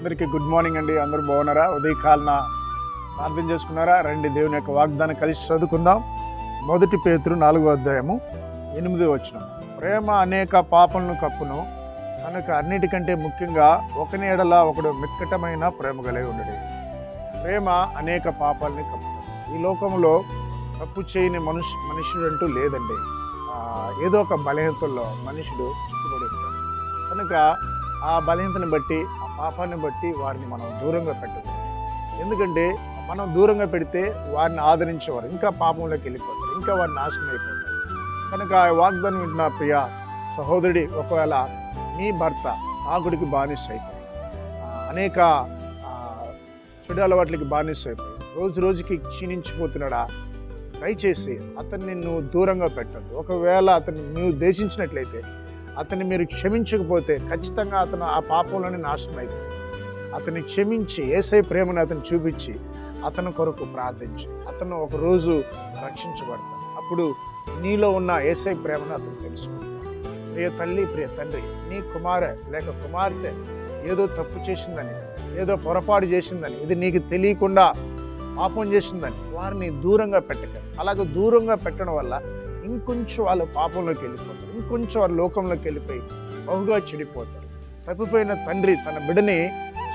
అందరికీ good morning అండి. అందరూ బాగున్నారా? ఉదయకాలన ప్రార్థన చేసుకున్నారా? రండి దేవుని యొక్క వాగ్దానం కలిసి చదువుకుందాం. మొదటి పేతురు నాలుగో అధ్యాయము ఎనిమిది వచ్చిన ప్రేమ అనేక పాపలను కప్పును కనుక అన్నిటికంటే ముఖ్యంగా ఒకని ఎడల ఒకడు మిక్కటమైన ప్రేమ కలిగి ఉండడు. ప్రేమ అనేక పాపాలని కప్పు ఈ లోకంలో తప్పు చేయని మనుషు మనుషుడు అంటూ లేదండి ఏదో ఒక బలహీనతల్లో మనుషుడు చిక్కుబడి ఉంటాడు. కనుక ఆ బలహీనతని బట్టి ఆ పాపాన్ని బట్టి వారిని మనం దూరంగా పెట్టదు ఎందుకంటే మనం దూరంగా పెడితే వారిని ఆదరించేవారు ఇంకా పాపంలోకి వెళ్ళిపోతారు ఇంకా వారిని నాశనం అయిపోతారు. కనుక ఆ వాగ్దానం వింటున్న ప్రియ సహోదరుడి ఒకవేళ నీ భర్త తాగుడికి బానిస అయిపోయి అనేక చెడు అలవాట్లకి బానిస అయిపోయి రోజు రోజుకి క్షీణించిపోతున్నాడా? దయచేసి అతన్ని నువ్వు దూరంగా పెట్టద్దు. ఒకవేళ అతన్ని నువ్వు దేశించినట్లయితే అతన్ని మీరు క్షమించకపోతే ఖచ్చితంగా అతను ఆ పాపంలోనే నాశనం అయిపోతుంది అతన్ని క్షమించి ఏసై ప్రేమను అతను చూపించి అతని కొరకు ప్రార్థించి. అతను ఒకరోజు రక్షించబడతాడు. అప్పుడు నీలో ఉన్న ఏసై ప్రేమను అతను తెలుసుకుంటాడు. ప్రియ తల్లి ప్రియ తండ్రి నీ కుమారె లేక కుమార్తె ఏదో తప్పు చేసిందని ఏదో పొరపాటు చేసిందని ఇది నీకు తెలియకుండా పాపం చేసిందని వారిని దూరంగా పెట్టక అలాగే దూరంగా పెట్టడం వల్ల ఇంకొంచెం వాళ్ళ పాపంలోకి వెళ్ళిపోతారు. ఇంకొంచెం వాళ్ళ లోకంలోకి వెళ్ళిపోయి బహుగా చెడిపోతారు. తప్పిపోయిన తండ్రి తన బిడ్డని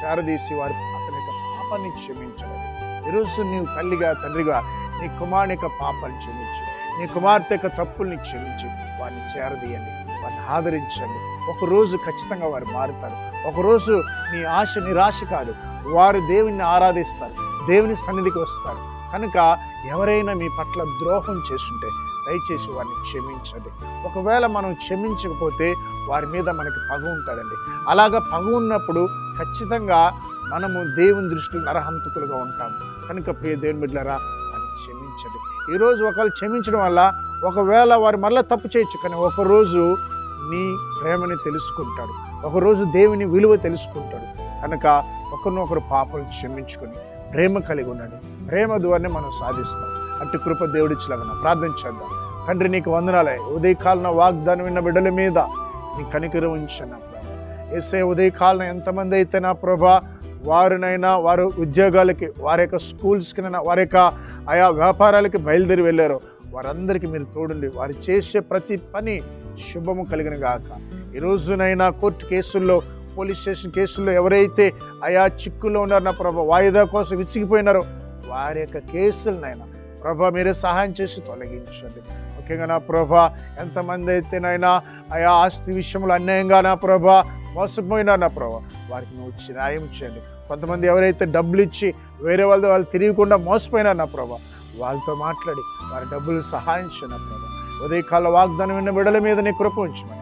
చారదీసి వారి అతని యొక్క పాపాన్ని క్షమించడం ఈరోజు నీవు తల్లిగా తండ్రిగా నీ కుమారుని యొక్క పాపాన్ని క్షమించు. నీ కుమార్తె యొక్క తప్పుల్ని క్షమించి. వారిని చేరదీయండి. వారిని ఆదరించండి. ఒకరోజు ఖచ్చితంగా వారు మారుతారు. ఒకరోజు నీ ఆశ నిరాశ కాదు. వారు దేవుణ్ణి ఆరాధిస్తారు. దేవుని సన్నిధికి వస్తారు. కనుక ఎవరైనా మీ పట్ల ద్రోహం చేస్తుంటే దయచేసి వారిని క్షమించండి. ఒకవేళ మనం క్షమించకపోతే వారి మీద మనకి పగ ఉంటుందండి అలాగా పగ ఉన్నప్పుడు ఖచ్చితంగా మనము దేవుని దృష్టిలో నరహంతకులుగా ఉంటాము కనుక ప్రియ దేవుని బిడ్డలారా వారిని క్షమించండి. ఈరోజు ఒకవేళ క్షమించడం వల్ల ఒకవేళ వారు మళ్ళీ తప్పు చేయొచ్చు కానీ ఒకరోజు నీ ప్రేమని తెలుసుకుంటాడు. ఒకరోజు దేవుని విలువ తెలుసుకుంటాడు. కనుక ఒకరినొకరు పాపలు క్షమించుకొని ప్రేమ కలిగి ఉండండి. ప్రేమ ద్వారానే మనం సాధిస్తాం. అట్టి కృప దేవుడిచ్చలాగా ప్రార్థన చేద్దాం. తండ్రి నీకు వందనాలే. ఉదయకాలన వాగ్దానం విన్న బిడ్డల మీద నీ కనికరం ఉంచాను ఎస్ఐ ఉదయకాలన ఎంతమంది అయితే నా ప్రభా వారినైనా వారు ఉద్యోగాలకి వారి యొక్క స్కూల్స్కినైనా వారి యొక్క ఆయా వ్యాపారాలకి బయలుదేరి వెళ్ళారు వారందరికీ మీరు తోడుండి. వారు చేసే ప్రతి పని శుభము కలిగిన గాక ఈ రోజునైనా కోర్టు కేసుల్లో పోలీస్ స్టేషన్ కేసుల్లో ఎవరైతే ఆయా చిక్కుల్లో ఉన్నారో నా ప్రభా వాయిదా కోసం విసిగిపోయినారో వారి యొక్క కేసులనైనా ప్రభా మీరే సహాయం చేసి తొలగించండి. ముఖ్యంగా నా ప్రభా ఎంతమంది అయితేనైనా ఆయా ఆస్తి విషయంలో అన్యాయంగా నా ప్రభా మోసపోయినారు నా ప్రభా వారికి నువ్వు వచ్చి న్యాయం చేయండి. కొంతమంది ఎవరైతే డబ్బులు ఇచ్చి వేరే వాళ్ళతో వాళ్ళు తిరిగకుండా మోసపోయినారు నా ప్రభా వాళ్ళతో మాట్లాడి వారి డబ్బులు సహాయం చేయను ప్రభా. ఉదయకాల వాగ్దానం విన్న బిడల మీద నీ కృప ఉంచమని.